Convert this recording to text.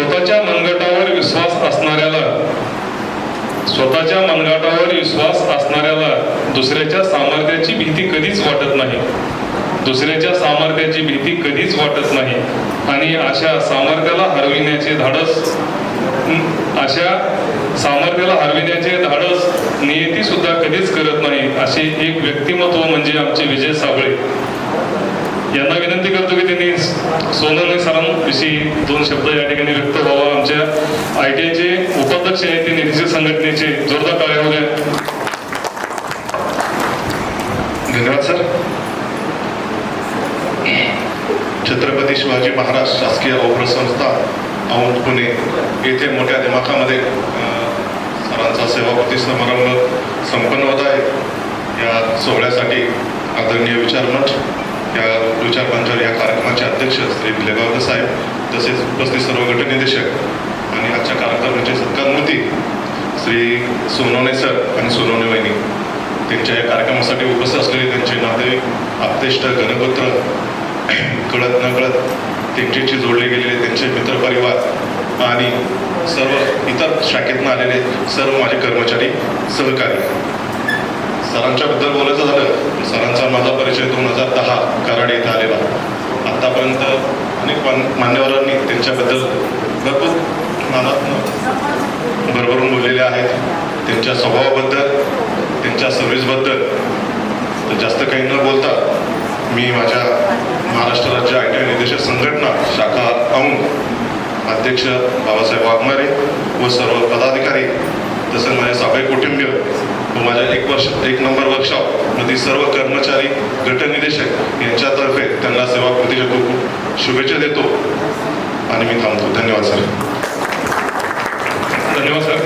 स्वतःच्या मनगटावर विश्वास असणाऱ्याला स्वतःच्या मनगटावर विश्वास असणाऱ्याला दुसऱ्याच्या सामर्थ्याची भीती कधीच वाटत नाही. दुसऱ्याच्या सामर्थ्याची भीती कधीच वाटत नाही. आणि अशा सामर्थ्याला हरविण्याचे धाडस अशा सामर्थ्याला हरविण्याचे धाडस नियती सुद्धा कधीच करत नाही असे एक व्यक्तिमत्व म्हणजे आमचे विजय साबळे. यांना विनंती करतो की सोनल सोनवणे सरांविषयी दोन शब्द या ठिकाणी व्यक्त व्हावा. आमच्या आय टी आयचे उपाध्यक्ष आहेत ते निधीचे संघटनेचे जोरदार टाळ्या धन्यवाद सर. छत्रपती शिवाजी महाराज शासकीय औषध संस्था औंध पुणे येथे मोठ्या दिमाखामध्ये सरांचा सेवापती समारंभ संपन्न होत आहे. या सोहळ्यासाठी आदरणीय विचारमंच या विचारमंचावर या कार्यक्रमाचे अध्यक्ष श्री भिलेगावकर साहेब तसेच उपस्थित सर्व गटनिदेशक आणि आजच्या कार्यक्रमाचे सत्कारमूर्ती श्री सोनवणे सर आणि सोनवणे वहिनी. त्यांच्या या कार्यक्रमासाठी उपस्थित असलेले त्यांचे नातेवाईक आपतेष्ट गणपत्र कळत नकळत त्यांच्याशी जोडले गेलेले त्यांचे मित्रपरिवार आणि सर्व इतर शाखेतनं आलेले सर्व माझे कर्मचारी सहकारी. सरांच्याबद्दल बोलायचं झालं तर सरांचा माझा परिचय दोन हजार दहा कराड येथे आलेला आत्तापर्यंत अनेक मान्यवरांनी त्यांच्याबद्दल भरपूर नानात भरभरून बोललेले आहेत. त्यांच्या स्वभावाबद्दल त्यांच्या सर्व्हिसबद्दल तर जास्त काही न बोलता मी माझ्या महाराष्ट्र राज्य आय टी आय निर्देशक संघटना शाखा औंध अध्यक्ष बाबासाहेब वाघमारे व सर्व पदाधिकारी तसंच माझे साबाई कुटुंबीय व माझ्या एक वर्ष एक नंबर वर्कशॉप मधील सर्व कर्मचारी गटनिदेशक यांच्यातर्फे त्यांना सेवाकृतीच्या खूप खूप शुभेच्छा देतो. आणि मी थांबतो. धन्यवाद सर. धन्यवाद सर.